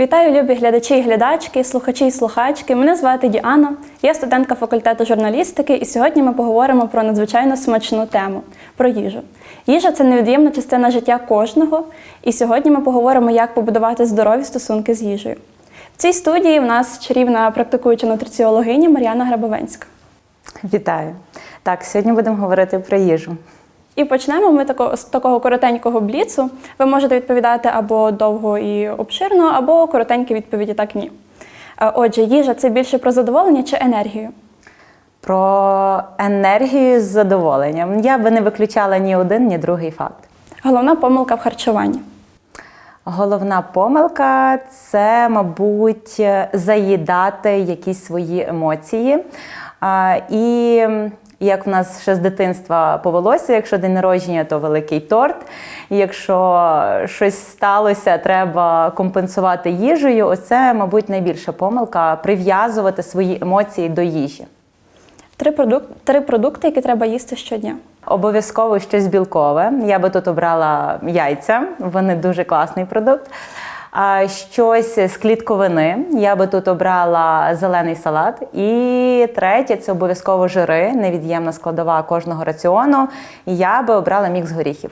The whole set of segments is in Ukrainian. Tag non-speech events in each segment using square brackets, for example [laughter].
Вітаю, любі глядачі і глядачки, слухачі і слухачки. Мене звати Діана, я студентка факультету журналістики, і сьогодні ми поговоримо про надзвичайно смачну тему про їжу. Їжа це невід'ємна частина життя кожного. І сьогодні ми поговоримо, як побудувати здорові стосунки з їжею. В цій студії в нас чарівна практикуюча нутриціологиня Мар'яна Грабовенська. Вітаю! Так, сьогодні будемо говорити про їжу. І почнемо ми тако, з такого коротенького бліцу. Ви можете відповідати або довго і обширно, або коротенькі відповіді так ні. Е, Отже, їжа це більше про задоволення чи енергію? Про енергію з задоволенням. Я би не виключала ні один, ні другий факт. Головна помилка в харчуванні. Головна помилка це, мабуть, заїдати якісь свої емоції. А, І як в нас ще з дитинства повелося, якщо день народження, то великий торт. Якщо щось сталося, треба компенсувати їжею. Оце, мабуть, найбільша помилка прив'язувати свої емоції до їжі. Три, продук... Три продукти, які треба їсти щодня. Обов'язково щось білкове. Я би тут обрала яйця, вони дуже класний продукт. Щось з клітковини. Я би тут обрала зелений салат. І третє це обов'язково жири, невід'ємна складова кожного раціону. Я би обрала мікс горіхів.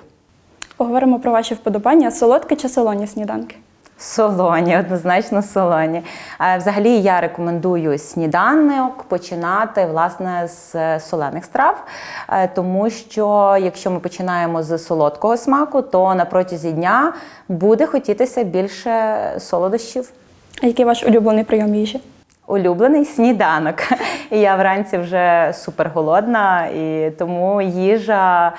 Поговоримо про ваші вподобання: солодкі чи солоні сніданки. Солоні, однозначно солоні. Е, Взагалі я рекомендую сніданок починати власне з е, солених страв, е, тому що якщо ми починаємо з солодкого смаку, то на протязі дня буде хотітися більше солодощів. А який ваш улюблений прийом їжі? Улюблений сніданок. [laughs] І я вранці вже супер голодна, і тому їжа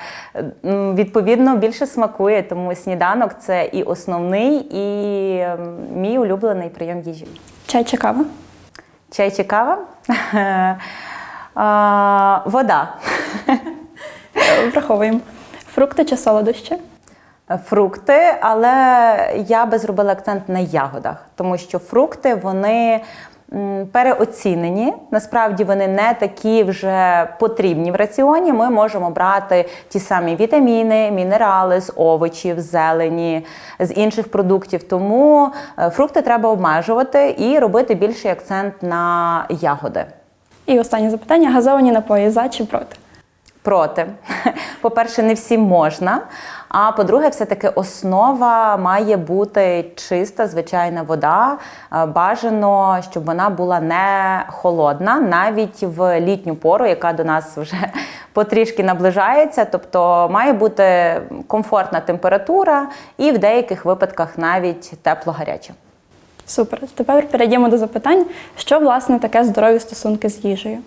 відповідно більше смакує. Тому сніданок це і основний, і мій улюблений прийом їжі. Чай чи кава? Чай чи кава? [laughs] А, Вода. [laughs] Враховуємо. Фрукти чи солодощі? Фрукти, але я би зробила акцент на ягодах, тому що фрукти вони переоцінені. Насправді вони не такі вже потрібні в раціоні. Ми можемо брати ті самі вітаміни, мінерали з овочів, зелені, з інших продуктів. Тому е, фрукти треба обмежувати і робити більший акцент на ягоди. І останнє запитання: газовані напої за чи проти? Проти. [laughs] По-перше, не всім можна. А по-друге, все-таки основа має бути чиста, звичайна вода. Е, Бажано, щоб вона була не холодна, навіть в літню пору, яка до нас вже [laughs] потрішки наближається. Тобто має бути комфортна температура і в деяких випадках навіть тепло-гаряча. Супер. Тепер перейдемо до запитань, що власне таке здорові стосунки з їжею.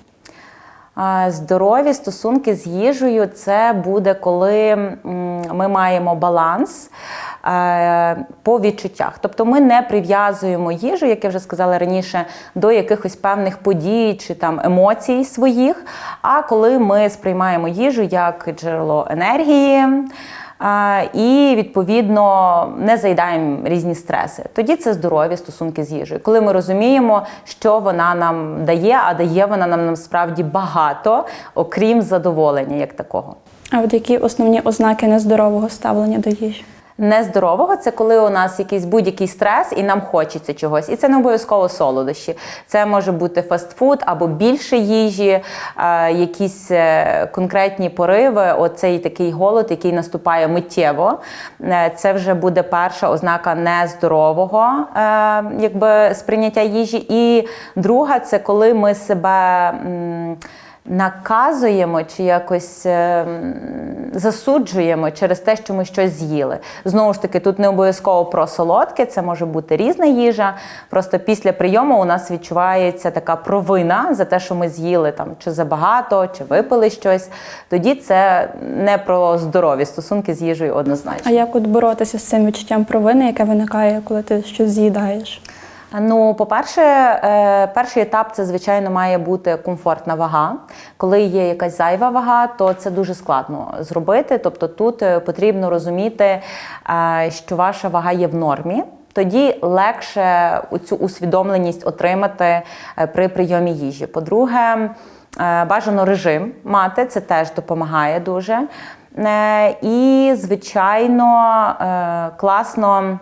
Здорові стосунки з їжею це буде, коли ми маємо баланс е, по відчуттях. Тобто ми не прив'язуємо їжу, як я вже сказала раніше, до якихось певних подій чи там емоцій своїх. А коли ми сприймаємо їжу як джерело енергії. І відповідно не заїдаємо різні стреси. Тоді це здорові стосунки з їжею. Коли ми розуміємо, що вона нам дає, а дає вона нам насправді багато, окрім задоволення як такого. А от які основні ознаки нездорового ставлення до їжі? Нездорового це коли у нас якийсь будь-який стрес і нам хочеться чогось. І це не обов'язково солодощі. Це може бути фастфуд або більше їжі, е, якісь е, конкретні пориви. Оцей такий голод, який наступає миттєво. Е, Це вже буде перша ознака нездорового якби, сприйняття їжі. І друга це коли ми себе. Наказуємо чи якось е, засуджуємо через те, що ми щось з'їли. Знову ж таки, тут не обов'язково про солодке, це може бути різна їжа. Просто після прийому у нас відчувається така провина за те, що ми з'їли там чи забагато, чи випили щось. Тоді це не про здорові стосунки з їжею однозначно. А як от боротися з цим відчуттям провини, яке виникає, коли ти щось з'їдаєш? Ну, по-перше, е, перший етап це, звичайно, має бути комфортна вага. Коли є якась зайва вага, то це дуже складно зробити. Тобто тут е, потрібно розуміти, е, що ваша вага є в нормі. Тоді легше цю усвідомленість отримати при прийомі їжі. По-друге, бажано режим мати, це теж допомагає дуже. І, звичайно, класно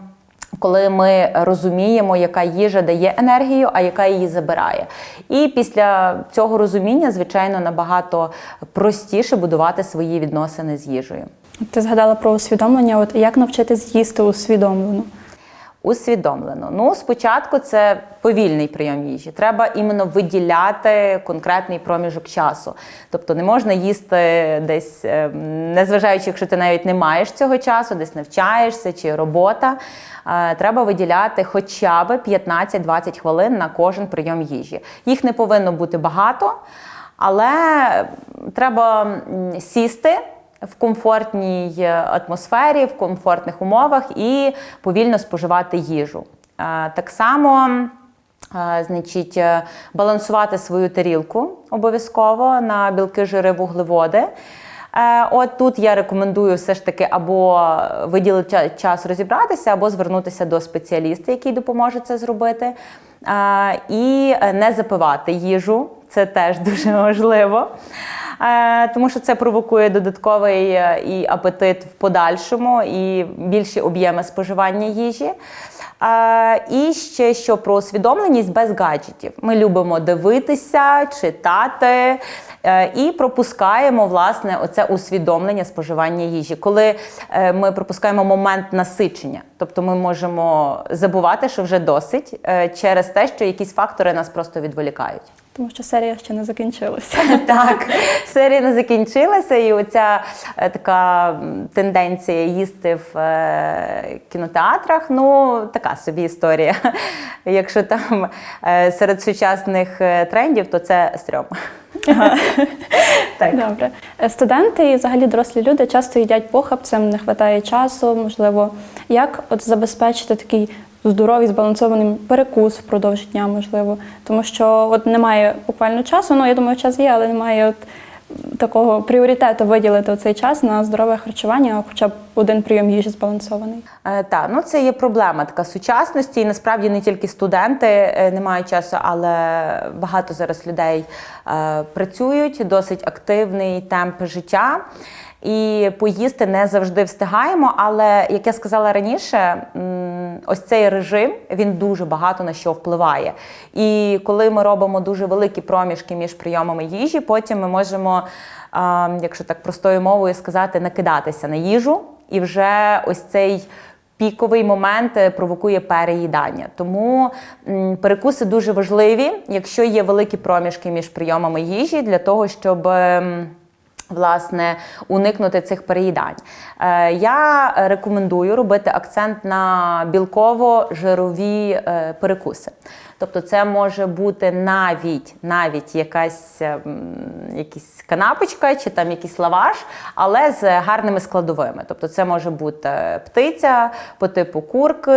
коли ми розуміємо, яка їжа дає енергію, а яка її забирає. І після цього розуміння, звичайно, набагато простіше будувати свої відносини з їжею. Ти згадала про усвідомлення. От як навчитись їсти усвідомлено? Усвідомлено. Ну, спочатку це повільний прийом їжі. Треба іменно виділяти конкретний проміжок часу. Тобто не можна їсти десь, е, незважаючи, якщо ти навіть не маєш цього часу, десь навчаєшся чи робота. Е, Треба виділяти хоча б 15-20 хвилин на кожен прийом їжі. Їх не повинно бути багато, але треба сісти в комфортній е, атмосфері, в комфортних умовах і повільно споживати їжу. Е, Так само, е, значить, балансувати свою тарілку обов'язково на білки, жири, вуглеводи. От тут я рекомендую все ж таки або виділити час розібратися, або звернутися до спеціаліста, який допоможе це зробити. І не запивати їжу, це теж [laughs] дуже важливо. Е, Тому що це провокує додатковий е, і апетит в подальшому, і більші об'єми споживання їжі. Е, І ще що про усвідомленість без гаджетів. Ми любимо дивитися, читати і пропускаємо власне оце усвідомлення споживання їжі, коли ми пропускаємо момент насичення. Тобто ми можемо забувати, що вже досить через те, що якісь фактори нас просто відволікають. Тому що серія ще не закінчилася. [laughs] Так, серія не закінчилася, і оця е, така тенденція їсти в е, кінотеатрах, ну така собі історія. [laughs] Якщо там е, серед сучасних трендів, то це стрьом. [laughs] Так. Добре. Студенти і взагалі дорослі люди часто їдять похабцем, не вистачає часу, можливо. Як от забезпечити такий здоровий, збалансований перекус впродовж дня, можливо? Тому що от немає буквально часу, ну я думаю, час є, але немає от такого пріоритету виділити цей час на здорове харчування, хоча б один прийом їжі збалансований. Е, Так, ну це є проблема така сучасності. І насправді не тільки студенти е, не мають часу, але багато зараз людей е, працюють, досить активний темп життя. І поїсти не завжди встигаємо. Але як я сказала раніше, ось цей режим він дуже багато на що впливає. І коли ми робимо дуже великі проміжки між прийомами їжі, потім ми можемо, якщо так простою мовою сказати, накидатися на їжу, і вже ось цей. Піковий момент е, провокує переїдання. Тому перекуси дуже важливі, якщо є великі проміжки між прийомами їжі, для того, щоб ем, власне уникнути цих переїдань. Е, Я рекомендую робити акцент на білково-жирові е, перекуси. Тобто це може бути навіть навіть якась якісь канапочка чи там якийсь лаваш, але з гарними складовими. Тобто це може бути птиця по типу курки,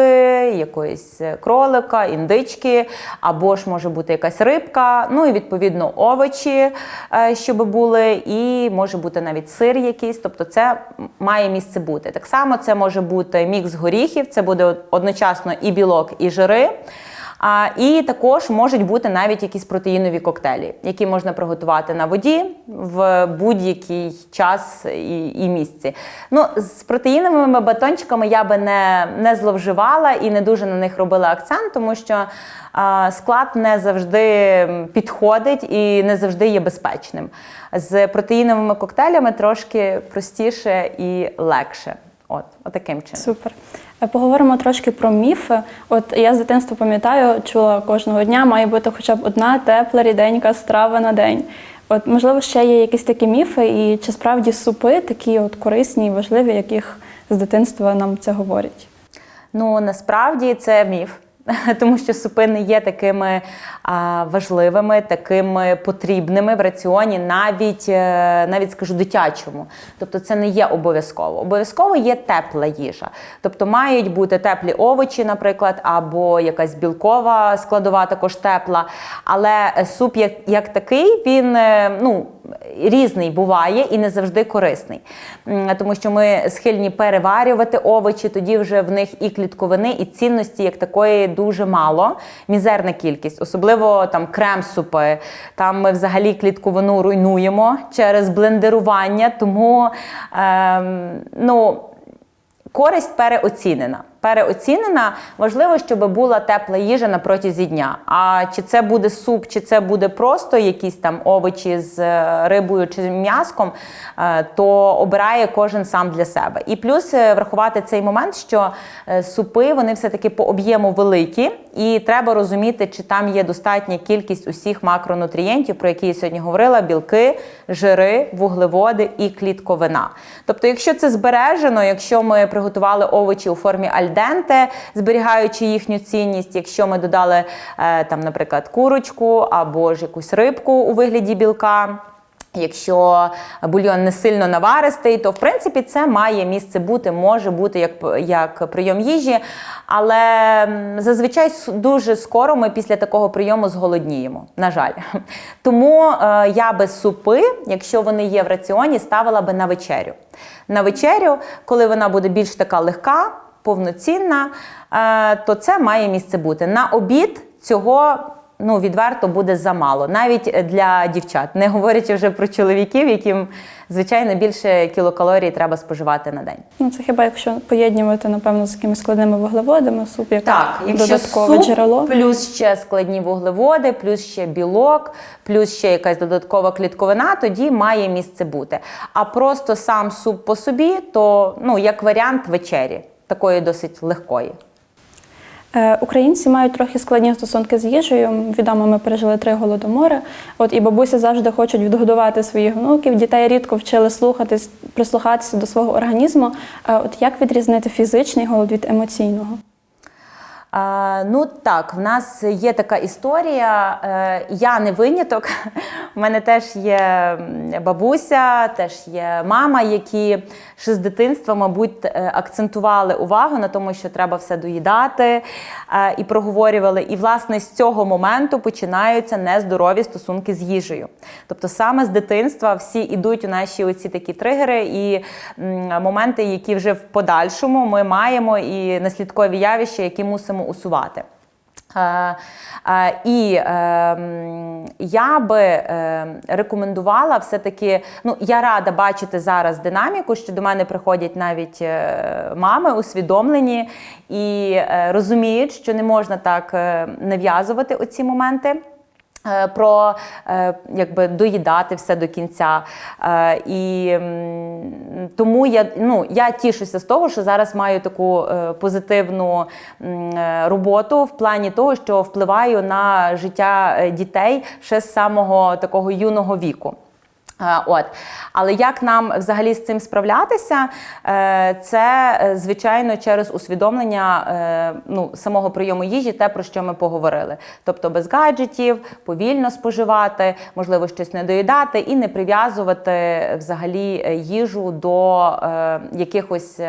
якоїсь кролика, індички, або ж може бути якась рибка, ну і відповідно овочі, е, щоб були, і може бути навіть сир якийсь. Тобто це має місце бути. Так само це може бути мікс горіхів, це буде одночасно і білок, і жири. А, і також можуть бути навіть якісь протеїнові коктейлі, які можна приготувати на воді в будь-який час і, і місці. Ну, з протеїновими батончиками я би не, не зловживала і не дуже на них робила акцент, тому що а, склад не завжди підходить і не завжди є безпечним. З протеїновими коктейлями трошки простіше і легше. От, отаким чином. Супер. Е, Поговоримо трошки про міфи. От я з дитинства пам'ятаю, чула кожного дня має бути хоча б одна тепла ріденька страва на день. От можливо, ще є якісь такі міфи, і чи справді супи такі от корисні і важливі, яких з дитинства нам це говорять? Ну насправді це міф. [laughs] Тому що супи не є такими важливими, такими потрібними в раціоні, навіть е, навіть скажу дитячому. Тобто це не є обов'язково. Обов'язково є тепла їжа. Тобто мають бути теплі овочі, наприклад, або якась білкова складова, також тепла. Але суп як, як такий, він е, ну. Різний буває і не завжди корисний, тому що ми схильні переварювати овочі, тоді вже в них і клітковини, і цінності як такої дуже мало, мізерна кількість, особливо там крем-супи. Там ми взагалі клітковину руйнуємо через блендерування, тому ем, ну. Користь переоцінена. Переоцінена. Важливо, щоб була тепла їжа на протязі дня. А чи це буде суп, чи це буде просто якісь там овочі з е, рибою чи м'яском, е, то обирає кожен сам для себе. І плюс е, врахувати цей момент, що супи вони все-таки по об'єму великі, і треба розуміти, чи там є достатня кількість усіх макронутрієнтів, про які я сьогодні говорила: білки, жири, вуглеводи і клітковина. Тобто, якщо це збережено, якщо ми приготували овочі у формі альденте, зберігаючи їхню цінність, якщо ми додали е, там, наприклад, курочку або ж якусь рибку у вигляді білка. Якщо бульйон не сильно наваристий, то в принципі це має місце бути, може бути як, як прийом їжі. Але зазвичай дуже скоро ми після такого прийому зголодніємо. На жаль. [laughs] Тому е, я би супи, якщо вони є в раціоні, ставила би на вечерю. На вечерю, коли вона буде більш така легка, повноцінна, е, то це має місце бути. На обід цього ну, відверто буде замало, навіть для дівчат, не говорячи вже про чоловіків, яким, звичайно, більше кілокалорій треба споживати на день. Ну, це хіба якщо поєднувати, напевно, з якимись складними вуглеводами, суп як Так, якщо додаткове суп, джерело. плюс ще складні вуглеводи, плюс ще білок, плюс ще якась додаткова клітковина, тоді має місце бути. А просто сам суп по собі, то ну, як варіант вечері, такої досить легкої. Е, Українці мають трохи складні стосунки з їжею. Відомо, ми пережили три голодомори. От і бабусі завжди хочуть відгодувати своїх внуків. Дітей рідко вчили слухатись, прислухатися до свого організму. Е, От як відрізнити фізичний голод від емоційного? Ну так, в нас є така історія. Е, я не виняток. [laughs] У мене теж є бабуся, теж є мама, які ще з дитинства, мабуть, е, акцентували увагу на тому, що треба все доїдати е, і проговорювали. І, власне, з цього моменту починаються нездорові стосунки з їжею. Тобто, саме з дитинства всі йдуть у наші оці такі тригери і моменти, які вже в подальшому ми маємо, і наслідкові явища, які мусимо усувати. Е, е, і е, я би е, рекомендувала все-таки, ну я рада бачити зараз динаміку, що до мене приходять навіть е, мами усвідомлені і розуміють, що не можна так нав'язувати оці моменти. Е, Про е, якби доїдати все до кінця. Е, І тому я, ну, я тішуся з того, що зараз маю таку позитивну роботу в плані того, що впливаю на життя дітей ще з самого такого юного віку. Е, От, але як нам взагалі з цим справлятися? Е, Це е, звичайно через усвідомлення ну, самого прийому їжі, те про що ми поговорили. Тобто без гаджетів, повільно споживати, можливо, щось не доїдати і не прив'язувати взагалі їжу до якихось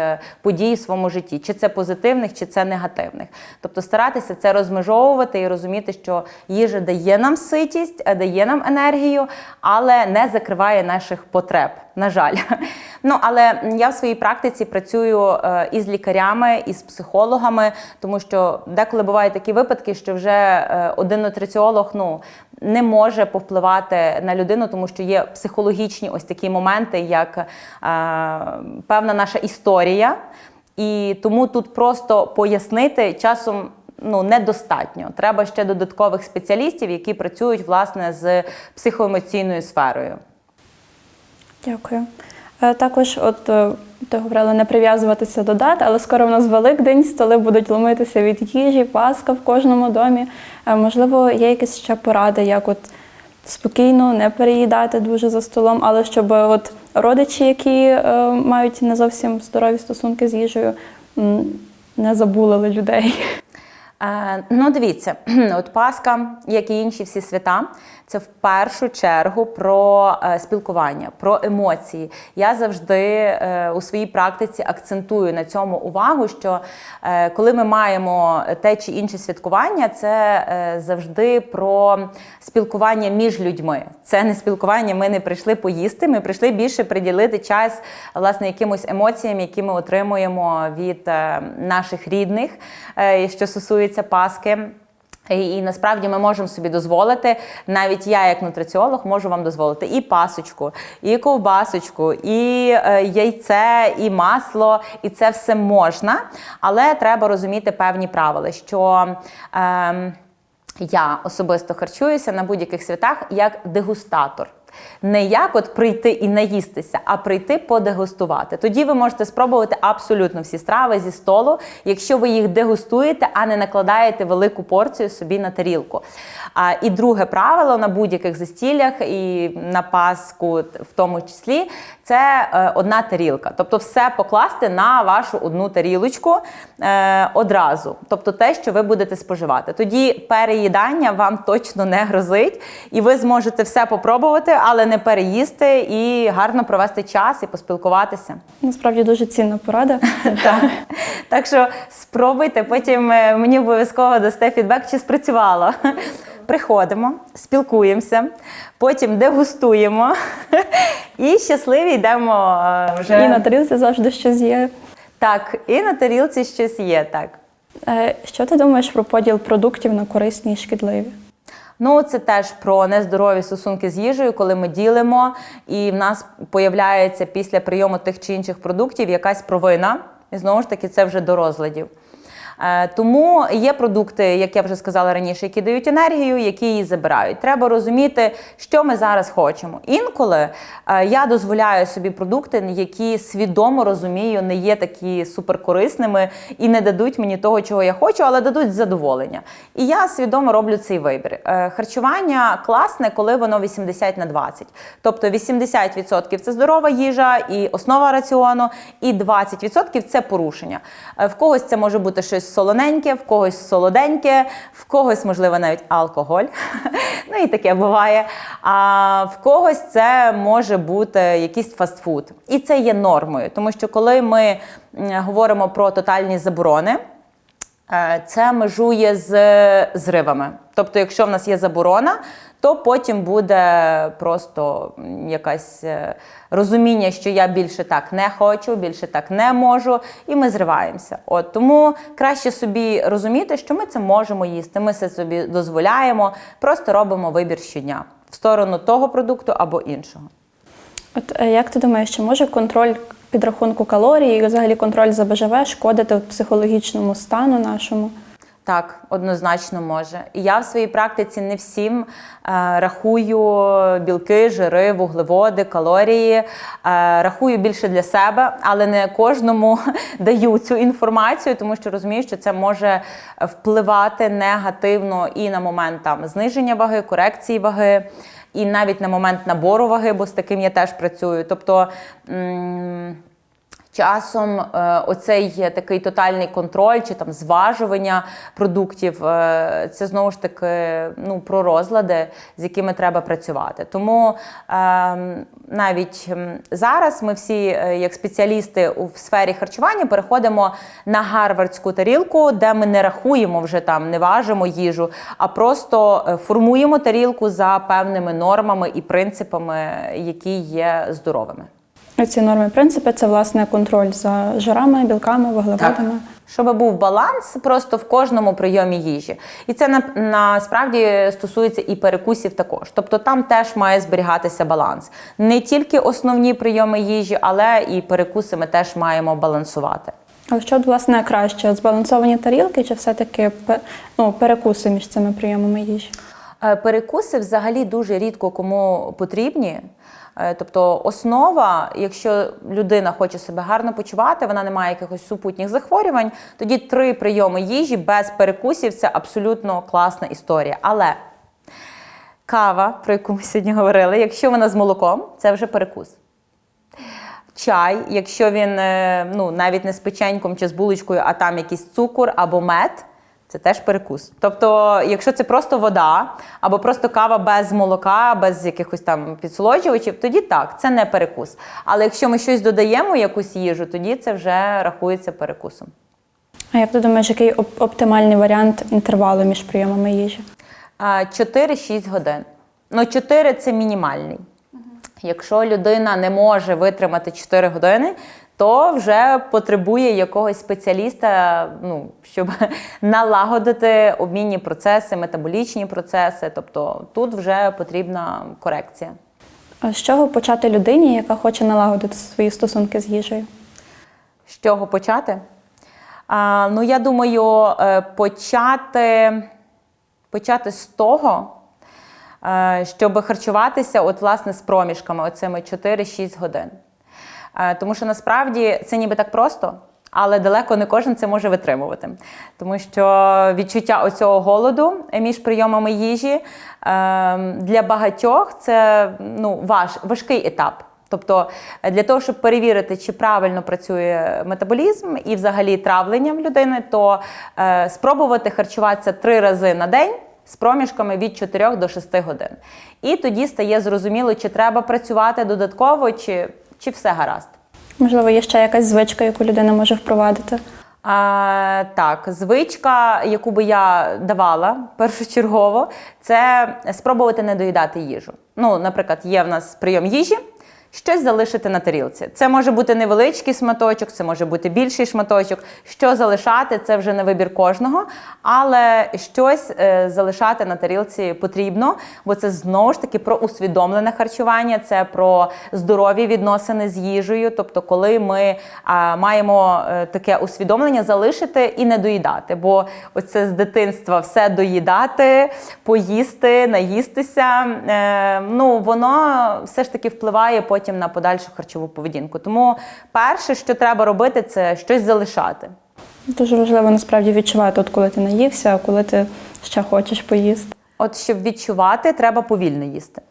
подій в своєму житті, чи це позитивних, чи це негативних. Тобто старатися це розмежовувати і розуміти, що їжа дає нам ситість, дає нам енергію, але не закриває наших потреб. На жаль, [laughs] ну але я в своїй практиці працюю е, і з лікарями, і з психологами, тому що деколи бувають такі випадки, що вже е, один нутриціолог ну не може повпливати на людину, тому що є психологічні ось такі моменти, як е, певна наша історія, і тому тут просто пояснити часом. Ну, недостатньо. Треба ще додаткових спеціалістів, які працюють власне з психоемоційною сферою. Дякую. Е, Також, от е, ти говорила не прив'язуватися до дат, але скоро в нас Великдень, столи будуть ломитися від їжі, Пасха в кожному домі. Е, Можливо, є якісь ще поради, як от спокійно не переїдати дуже за столом, але щоб от родичі, які мають не зовсім здорові стосунки з їжею, не забулили людей. Ну, дивіться, [clears throat] от Пасха, як і інші всі свята, це в першу чергу про е, спілкування, про емоції. Я завжди е, у своїй практиці акцентую на цьому увагу, що е, коли ми маємо те чи інше святкування, це завжди про спілкування між людьми. Це не спілкування, ми не прийшли поїсти, ми прийшли більше приділити час власне якимось емоціям, які ми отримуємо від наших рідних, що стосується Пасхи. І, насправді ми можемо собі дозволити, навіть я, як нутриціолог, можу вам дозволити і пасочку, і ковбасочку, і е, яйце, і масло, і це все можна. Але треба розуміти певні правила, що. Е, я особисто харчуюся на будь-яких святах як дегустатор. Не як от прийти і наїстися, а прийти подегустувати. Тоді ви можете спробувати абсолютно всі страви зі столу, якщо ви їх дегустуєте, а не накладаєте велику порцію собі на тарілку. А, і друге правило на будь-яких застіллях і на Пасху в тому числі це е, одна тарілка. Тобто все покласти на вашу одну тарілочку е, одразу. Тобто те, що ви будете споживати. Тоді переїдання вам точно не грозить, і ви зможете все попробувати, але не переїсти і гарно провести час і поспілкуватися. Насправді дуже цінна порада. [laughs] Так. так що спробуйте, потім е, мені обов'язково дасте фідбек, чи спрацювало. Приходимо, спілкуємося, потім дегустуємо і щасливі йдемо е, вже. І на тарілці завжди щось є. Так, і на тарілці щось є, так. Е, Що ти думаєш про поділ продуктів на корисні і шкідливі? Ну, це теж про нездорові стосунки з їжею, коли ми ділимо, і в нас появляється після прийому тих чи інших продуктів якась провина. І знову ж таки, це вже до розладів. Е, Тому є продукти, як я вже сказала раніше, які дають енергію, які її забирають. Треба розуміти, що ми зараз хочемо. Інколи е, я дозволяю собі продукти, які свідомо розумію, не є такі суперкорисними і не дадуть мені того, чого я хочу, але дадуть задоволення. І я свідомо роблю цей вибір. Е, Харчування класне, коли воно 80 на 20. Тобто 80% це здорова їжа і основа раціону, і 20% це порушення. В когось це може бути щось солоненьке, в когось солоденьке, в когось, можливо, навіть алкоголь. [laughs] ну і таке буває. А в когось це може бути якийсь фастфуд. І це є нормою, тому що коли ми говоримо про тотальні заборони. Е, Це межує з зривами. Тобто, якщо в нас є заборона, то потім буде просто якесь е, розуміння, що я більше так не хочу, більше так не можу, і ми зриваємося. От тому краще собі розуміти, що ми це можемо їсти. Ми це собі дозволяємо, просто робимо вибір щодня в сторону того продукту або іншого. От е, як ти думаєш, чи може контроль підрахунку калорій і взагалі контроль за БЖВ шкодити психологічному стану нашому? Так, однозначно може. І я в своїй практиці не всім е, рахую білки, жири, вуглеводи, калорії. Е, рахую більше для себе, але не кожному [laughs] даю цю інформацію, тому що розумію, що це може впливати негативно і на момент там зниження ваги, корекції ваги. І навіть на момент набору ваги, бо з таким я теж працюю. Тобто м, Часом е, оцей такий тотальний контроль чи там зважування продуктів, е, це знову ж таки ну, про розлади, з якими треба працювати. Тому е, навіть зараз ми всі, е, як спеціалісти у сфері харчування, переходимо на гарвардську тарілку, де ми не рахуємо вже там, не важимо їжу, а просто формуємо тарілку за певними нормами і принципами, які є здоровими. Ці норми принципи це власне контроль за жирами, білками, вуглеводами. Щоб був баланс просто в кожному прийомі їжі. І це на, насправді стосується і перекусів також. Тобто там теж має зберігатися баланс. Не тільки основні прийоми їжі, але і перекуси ми теж маємо балансувати. Але що власне краще? Збалансовані тарілки чи все-таки ну, перекуси між цими прийомами їжі? Е, Перекуси взагалі дуже рідко кому потрібні. Е, Тобто основа, якщо людина хоче себе гарно почувати, вона не має якихось супутніх захворювань, тоді три прийоми їжі без перекусів це абсолютно класна історія. Але кава, про яку ми сьогодні говорили, якщо вона з молоком, це вже перекус. Чай, якщо він е, ну, навіть не з печеньком чи з булочкою, а там якийсь цукор або мед, це теж перекус. Тобто, якщо це просто вода або просто кава без молока, без якихось там підсолоджувачів, тоді так, це не перекус. Але якщо ми щось додаємо, якусь їжу, тоді це вже рахується перекусом. А як ти думаєш, який оп- оптимальний варіант інтервалу між прийомами їжі? 4-6 годин. Ну, 4 це мінімальний. Якщо людина не може витримати 4 години, то вже потребує якогось спеціаліста, ну, щоб [laughs] налагодити обмінні процеси, метаболічні процеси. Тобто тут вже потрібна корекція. А з чого почати людині, яка хоче налагодити свої стосунки з їжею? З чого почати? А, ну, я думаю, е, почати, почати з того, е, щоб харчуватися от, власне, з проміжками, оцими 4-6 годин. Е, Тому що насправді це ніби так просто, але далеко не кожен це може витримувати. Тому що відчуття оцього голоду між прийомами їжі е, для багатьох це ну, важ, важкий етап. Тобто е, для того, щоб перевірити, чи правильно працює метаболізм і взагалі травлення в людини, то спробувати харчуватися три рази на день з проміжками від 4 до 6 годин. І тоді стає зрозуміло, чи треба працювати додатково, чи, чи все гаразд. Можливо, є ще якась звичка, яку людина може впровадити. А, так, звичка, яку би я давала першочергово, це спробувати не доїдати їжу. Ну, наприклад, є в нас прийом їжі. Щось залишити на тарілці. Це може бути невеличкий шматочок, це може бути більший шматочок. Що залишати, це вже на вибір кожного. Але щось е, залишати на тарілці потрібно, бо це знову ж таки про усвідомлене харчування, це про здорові відносини з їжею. Тобто, коли ми а, маємо е, таке усвідомлення залишити і не доїдати. Бо оце з дитинства все доїдати, поїсти, наїстися. Е, ну воно все ж таки впливає потім на подальшу харчову поведінку. Тому перше, що треба робити, це щось залишати. Дуже важливо насправді відчувати, от коли ти наївся, а коли ти ще хочеш поїсти. От щоб відчувати, треба повільно їсти.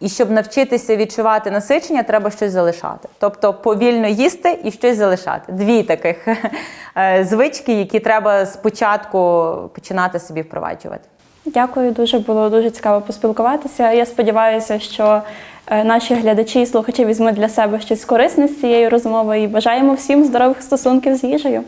І щоб навчитися відчувати насичення, треба щось залишати. Тобто повільно їсти і щось залишати. Дві таких [laughs] е, звички, які треба спочатку починати собі впроваджувати. Дякую, дуже було дуже цікаво поспілкуватися. Я сподіваюся, що наші глядачі і слухачі візьмуть для себе щось корисне з цієї розмови і бажаємо всім здорових стосунків з їжею.